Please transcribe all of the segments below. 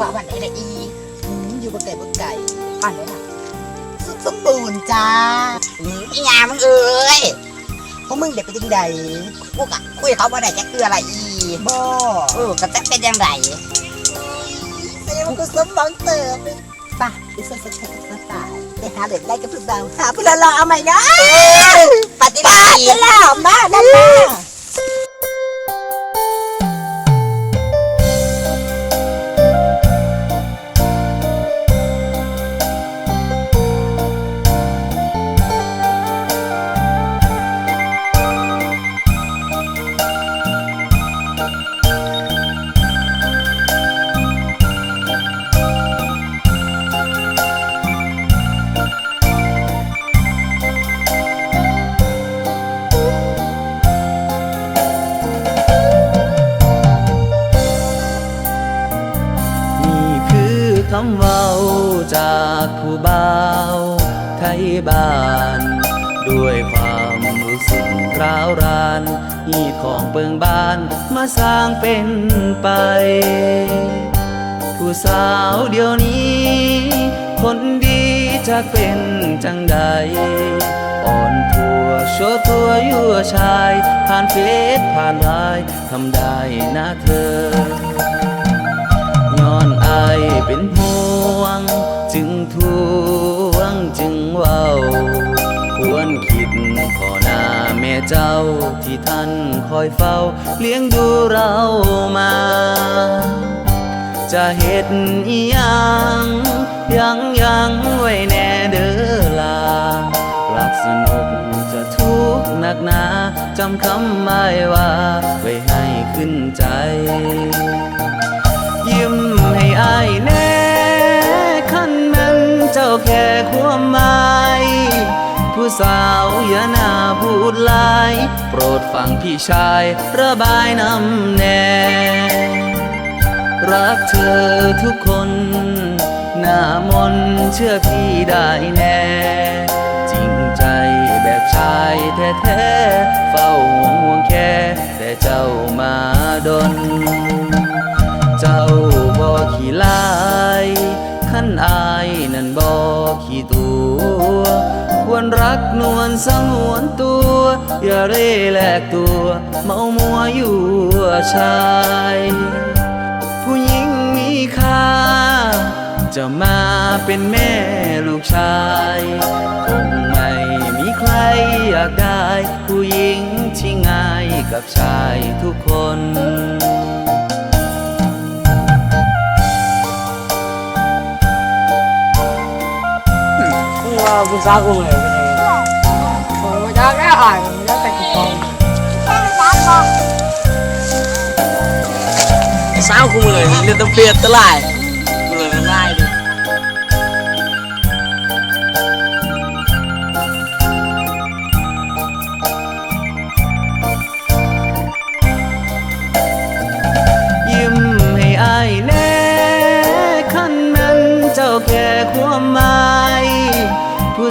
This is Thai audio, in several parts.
ว่าวันไหนละอีอืมอยู่บ่ไก่บ่ไก่วันไหนล่ะสุขสมบูรณ์จ้าอืมอีหยามึงเอ้ยพวกมึงเด็กเป็นจังใดกูกะคุยกับเขาว่าได้จะคืออะไรอีบ่เออก็จะเป็นยังไงแต่ยังก็สมหวังเติบไป่ะไปสดสดสดสดตายไปหาเด็กได้กับพวกเราหาเพื่อนรอเอาใหม่นะปฏิป้าบัติจะล่ามานั่นมานี่ำเว้าจากผู้บ่าวไทยบ้าน ด้วยความรู้สึกร้าวรานอีของเปิงบ้านมาสร้างเป็นไป ผู้สาวเดี๋ยวนี้ คนดีจะเป็นจังใดอ่อนทัวโชว์ตัวยั่วชาย ผ่านเฟซผ่านไลน์ทำได้นะเธอ ย้อนอายเป็น ทวงจึงเว้า ควรคิดขอหน้าแม่เจ้าที่ท่านคอยเฝ้า เลี้ยงดูเรามา จะเฮ็ดอียังยังยังไว้แน่เด้อลารักสนุกจะทุกข์หนักหนาจำคำไม่ว่า ไว้ให้ขึ้นใจ สาวอย่าหน้าพูดลาย โปรดฟังพี่ชายระบายน้ำแน่รักเธอทุกคนหน้ามนเชื่อพี่ได้แน่ จริงใจแบบชายแท้ๆเฝ้าห่วงห่วงแค่แต่เจ้ามาดน นั่นบ่ขี้ตัว ควรรักนวลสงวนตัว อย่าเร่แลกตัว เมามัวอยู่ชาย ผู้หญิงมีค่า จะมาเป็นแม่ลูกชายคงไม่มีใครอยากได้ ผู้หญิงที่ง่ายกับชายทุกคน ว่าผู้สาวกูเหมือนกันเองผมไม่ได้ได้อ่านไม่ได้แต่งตัวสาวกูเหมือนเรียนตะเพียนตะไลาย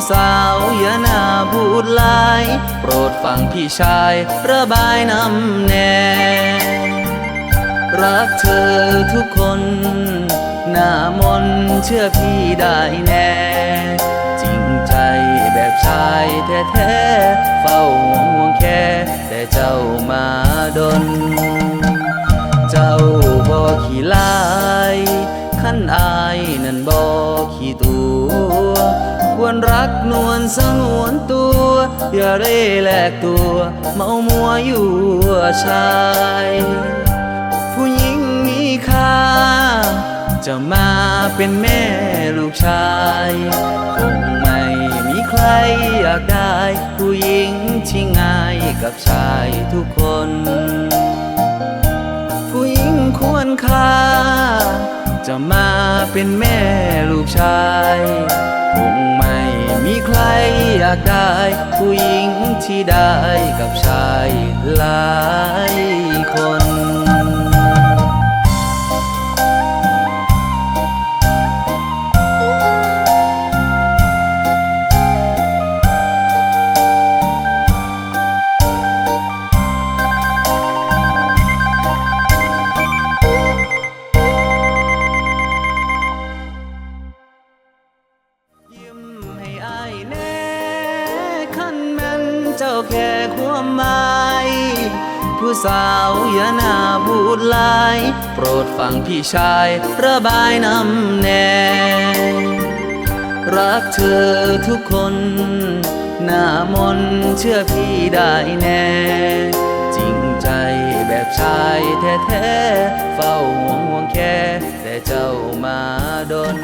สาวอย่าหน้าพูดลาย โปรดฟังพี่ชายระบายน้ำแน่รักเธอทุกคนหน้ามนเชื่อพี่ได้แน่ จริงใจแบบชายแท้ๆเฝ้าห่วงห่วงแค่แต่เจ้ามาดน เจ้าบ่ขี้ลาย ขั้นอายนั่นบ่ ควรรักนวลสงวนตัว อย่าเร่แลกตัว เมามัวอยู่ชาย ผู้หญิงมีค่า จะมาเป็นแม่ลูกชายคงไม่มีใครอยากได้ ผู้หญิงที่ง่ายกับชายทุกคน ผู้หญิงควรค่า จะมาเป็นแม่ลูกชาย คงไม่มีใครอยากได้ ผู้หญิงที่ได้กับชายหลายคน แค่ความหมายผู้สาวอย่าหน้าพูดหลาย โปรดฟังพี่ชายระบายน้ำแนรักเธอทุกคน หน้ามนเชื่อพี่ได้แน่ จริงใจแบบชายแท้ๆเฝ้าห่วงห่วงแค่แต่เจ้ามาดน